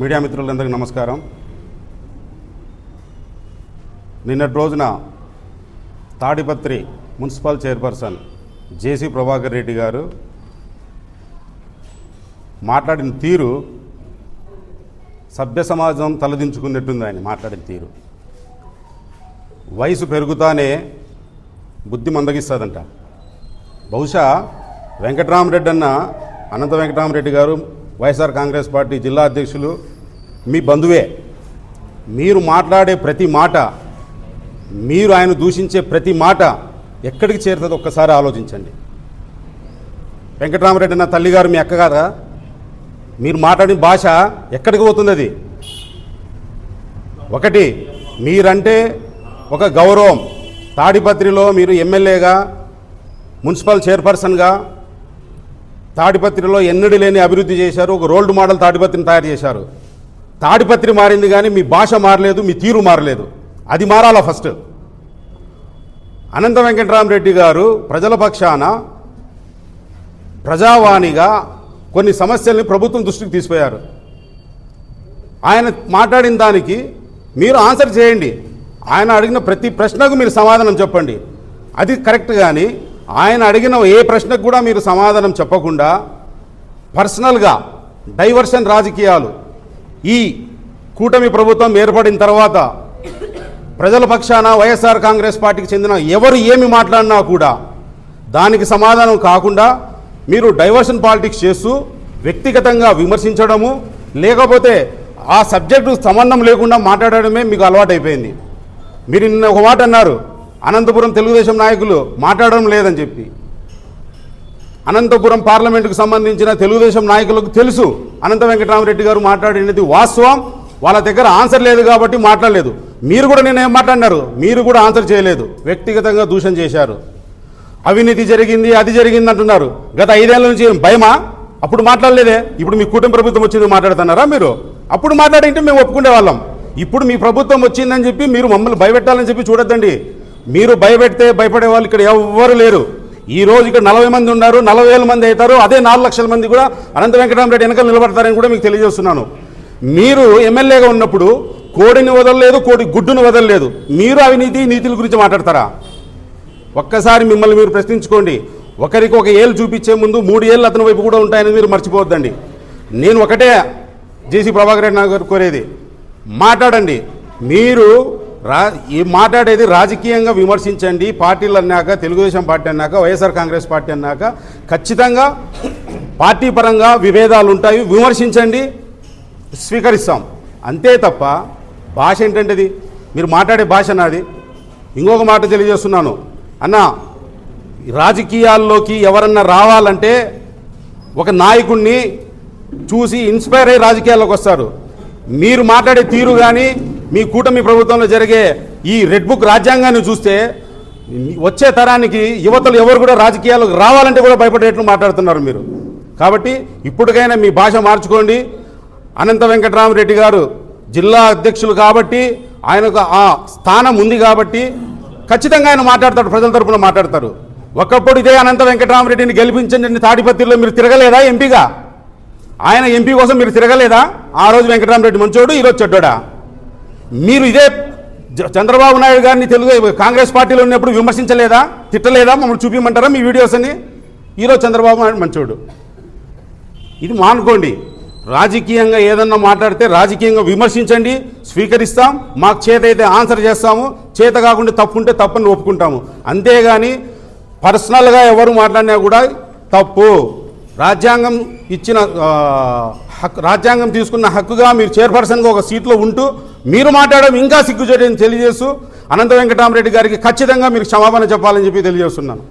Media మిత్రులందరికీ నమస్కారం. నిన్నటి రోజున Tadipatri municipal chairperson JC Prabhakar Reddy garu మాట్లాడిన తీరు సభ్య సమాజం తలదించుకున్నట్టుంది ఆయన మాట్లాడిన తీరు. వయసు పెరుగుతానే బుద్ధి మందగిస్తుందంట. బహుశా వెంకటరామరెడ్డి అన్న అనంత వెంకటరామరెడ్డి గారు వైఎస్ఆర్ కాంగ్రెస్ పార్టీ జిల్లా అధ్యక్షులు మీ బంధువే మీరు మాట్లాడే ప్రతి మాట మీరు ఆయన దూషించే ప్రతి మాట ఎక్కడికి చేరుతుందో ఒక్కసారి ఆలోచించండి. వెంకటరామరెడ్డి నా తల్లిగారు మీ అక్క కాదా? మీరు మాట్లాడిన భాష ఎక్కడికి పోతుంది అది? ఒకటి మీరంటే ఒక గౌరవం. తాడిపత్రిలో మీరు ఎమ్మెల్యేగా మున్సిపల్ చైర్పర్సన్గా తాడిపత్రిలో ఎన్నడూ లేని అభివృద్ధి చేశారు. ఒక రోల్డ్ మోడల్ తాడిపత్రిని తయారు చేశారు. తాడిపత్రి మారింది కానీ మీ భాష మారలేదు మీ తీరు మారలేదు. అది మారాలా ఫస్ట్? అనంత వెంకటరామరెడ్డి గారు ప్రజల పక్షాన ప్రజావాణిగా కొన్ని సమస్యల్ని ప్రభుత్వం దృష్టికి తీసిపోయారు ఆయన మాట్లాడిన దానికి మీరు ఆన్సర్ చేయండి. ఆయన అడిగిన ప్రతి ప్రశ్నకు మీరు సమాధానం చెప్పండి. అది కరెక్ట్ కానీ ఆయన అడిగిన ఏ ప్రశ్నకు కూడా మీరు సమాధానం చెప్పకుండా పర్సనల్గా డైవర్షన్ రాజకీయాలు ఈ కూటమి ప్రభుత్వం ఏర్పడిన తర్వాత ప్రజల పక్షాన వైఎస్ఆర్ కాంగ్రెస్ పార్టీకి చెందిన ఎవరు ఏమి మాట్లాడినా కూడా దానికి సమాధానం కాకుండా మీరు డైవర్షన్ పాలిటిక్స్ చేస్తూ వ్యక్తిగతంగా విమర్శించడము లేకపోతే ఆ సబ్జెక్టు సంబంధం లేకుండా మాట్లాడడమే మీకు అలవాటైపోయింది. మీరు నిన్న ఒక మాట అన్నారు అనంతపురం తెలుగుదేశం నాయకులు మాట్లాడడం లేదని చెప్పి అనంతపురం పార్లమెంటుకు సంబంధించిన తెలుగుదేశం నాయకులకు తెలుసు అనంత వెంకటరామరెడ్డి గారు మాట్లాడినది వాస్తవం వాళ్ళ దగ్గర ఆన్సర్ లేదు కాబట్టి మాట్లాడలేదు. మీరు కూడా నేను ఏం మాట్లాడినారు? మీరు కూడా ఆన్సర్ చేయలేదు. వ్యక్తిగతంగా దూషణ చేశారు. అవినీతి జరిగింది అది జరిగింది అంటున్నారు. గత ఐదేళ్ళ నుంచి భయమా? అప్పుడు మాట్లాడలేదే. ఇప్పుడు మీ కుటుంబ ప్రభుత్వం వచ్చింది మాట్లాడుతున్నారా మీరు? అప్పుడు మాట్లాడింటే మేము ఒప్పుకునే వాళ్ళం. ఇప్పుడు మీ ప్రభుత్వం వచ్చిందని చెప్పి మీరు మమ్మల్ని భయపెట్టాలని చెప్పి చూడొద్దండి. మీరు భయపెడితే భయపడే వాళ్ళు ఇక్కడ ఎవ్వరు లేరు. ఈ రోజు ఇక్కడ నలభై మంది ఉన్నారు నలభై వేల మంది అవుతారు అదే నాలుగు లక్షల మంది కూడా అనంత వెంకటరామరెడ్డి వెనకాల నిలబడతారని కూడా మీకు తెలియజేస్తున్నాను. మీరు ఎమ్మెల్యేగా ఉన్నప్పుడు కోడిని వదలలేదు కోడి గుడ్డును వదలలేదు. మీరు అవినీతి నీతుల గురించి మాట్లాడతారా? ఒక్కసారి మిమ్మల్ని మీరు ప్రశ్నించుకోండి. ఒకరికి ఒక ఏళ్ళు చూపించే ముందు మూడు ఏళ్ళు అతని వైపు కూడా ఉంటాయని మీరు మర్చిపోవద్దండి. నేను ఒకటే జేసీ ప్రభాకర్ రెడ్డి గారు కోరేది. మాట్లాడండి. మీరు రా ఈ మాట్లాడేది రాజకీయంగా విమర్శించండి. పార్టీలు అన్నాక తెలుగుదేశం పార్టీ అన్నాక వైఎస్ఆర్ కాంగ్రెస్ పార్టీ అన్నాక ఖచ్చితంగా పార్టీ పరంగా విభేదాలు ఉంటాయి. విమర్శించండి. స్వీకరిస్తాం. అంతే తప్ప భాష ఏంటంటే అది మీరు మాట్లాడే భాష నాది. ఇంకొక మాట తెలియజేస్తున్నాను. అన్న రాజకీయాల్లోకి ఎవరన్నా రావాలంటే ఒక నాయకుడిని చూసి ఇన్స్పైర్ అయ్యి రాజకీయాల్లోకి వస్తారు. మీరు మాట్లాడే తీరు కానీ మీ కూటమి ప్రభుత్వంలో జరిగే ఈ రెడ్ బుక్ రాజ్యాంగాన్ని చూస్తే వచ్చే తరానికి యువతలు ఎవరు కూడా రాజకీయాలకు రావాలంటే కూడా భయపడేట్లు మాట్లాడుతున్నారు మీరు. కాబట్టి ఇప్పటికైనా మీ భాష మార్చుకోండి. అనంత వెంకటరామరెడ్డి గారు జిల్లా అధ్యక్షులు కాబట్టి ఆయనకు ఆ స్థానం ఉంది కాబట్టి ఖచ్చితంగా ఆయన మాట్లాడతాడు ప్రజల తరపున మాట్లాడతారు ఒకప్పుడు ఇదే అనంత వెంకటరామరెడ్డిని గెలిపించండి తాడిపత్రిలో మీరు తిరగలేదా ఎంపీగా? ఆయన ఎంపీ కోసం మీరు తిరగలేదా? ఆ రోజు వెంకటరామరెడ్డి మంచోడు ఈరోజు చెడ్డోడా? మీరు ఇదే చంద్రబాబు నాయుడు గారిని తెలుగు కాంగ్రెస్ పార్టీలో ఉన్నప్పుడు విమర్శించలేదా? తిట్టలేదా? మమ్మల్ని చూపించమంటారా మీ వీడియోస్ అని? ఈరోజు చంద్రబాబు నాయుడు మంచోడు. ఇది మానుకోండి. రాజకీయంగా ఏదన్నా మాట్లాడితే రాజకీయంగా విమర్శించండి స్వీకరిస్తాం మాకు చేత అయితే ఆన్సర్ చేస్తాము చేత కాకుండా తప్పు ఉంటే తప్పని ఒప్పుకుంటాము. అంతేగాని పర్సనల్గా ఎవరు మాట్లాడినా కూడా తప్పు. రాజ్యాంగం ఇచ్చిన హక్కు రాజ్యాంగం తీసుకున్న హక్కుగా మీరు చైర్పర్సన్గా ఒక సీట్లో ఉంటూ మీరు మాట్లాడడం ఇంకా సిగ్గుచేటని తెలియజేస్తూ అనంత వెంకటరామరెడ్డి గారికి ఖచ్చితంగా మీరు క్షమాపణ చెప్పాలని చెప్పి తెలియజేస్తున్నాను.